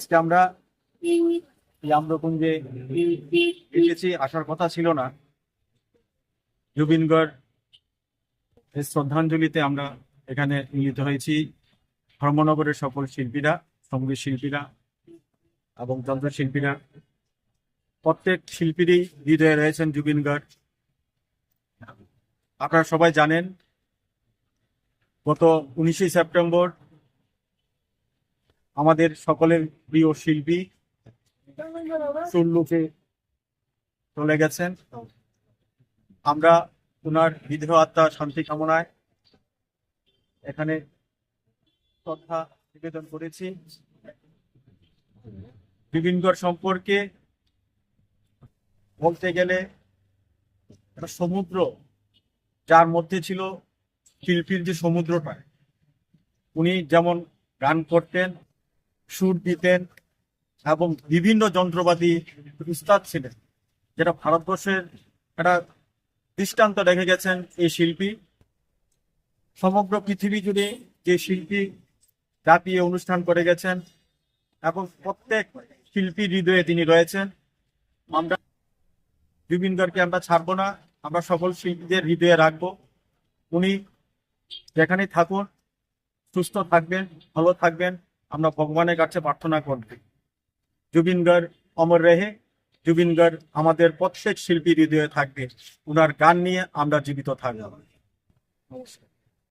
আজকে আমরা এই এসেছি, আসার কথা ছিল না। জুবিনগড় শ্রদ্ধাঞ্জলিতে আমরা এখানে মিলিত হয়েছি। ধর্মনগরের সকল শিল্পীরা সংগীত শিল্পীরা এবং যন্ত্রশিল্পীরা প্রত্যেক শিল্পীরই হৃদয়ে রয়েছেন জুবিন গার্গ আপনারা সবাই জানেন, গত উনিশে সেপ্টেম্বর আমাদের সকলের প্রিয় শিল্পী সুল্লুকে চলে গেছেন। আমরা ওনার বিদেহ আত্মা, শান্তি কামনায় এখানে শ্রদ্ধা নিবেদন করেছি। বিভিন্নগর সম্পর্কে বলতে গেলে একটা সমুদ্র, যার মধ্যে ছিল শিল্পীর যে সমুদ্রটা, উনি যেমন গান করতেন সুর দিতেন এবং বিভিন্ন যন্ত্রপাতি উস্তাদ ছিলেন, যেটা ভারতবর্ষের একটা দৃষ্টান্ত রেখে গেছেন এই শিল্পী। সমগ্র পৃথিবী জুড়ে যে শিল্পী জাতীয় অনুষ্ঠান করে গেছেন এবং প্রত্যেক শিল্পীর হৃদয়ে তিনি রয়েছেন। আমরা জুবিন গার্গকে আমরা ছাড়বো না, আমরা সকল শিল্পীদের হৃদয়ে রাখব। উনি যেখানেই থাকুন, সুস্থ থাকবেন, ভালো থাকবেন। আমরা ভগবানের কাছে প্রার্থনা করব। জুবিন গার্গ অমর রেহে জুবিন গার্গ আমাদের প্রত্যেক শিল্পীর হৃদয়ে থাকবে। ওনার গান নিয়ে আমরা জীবিত থাকব। নমস্কার।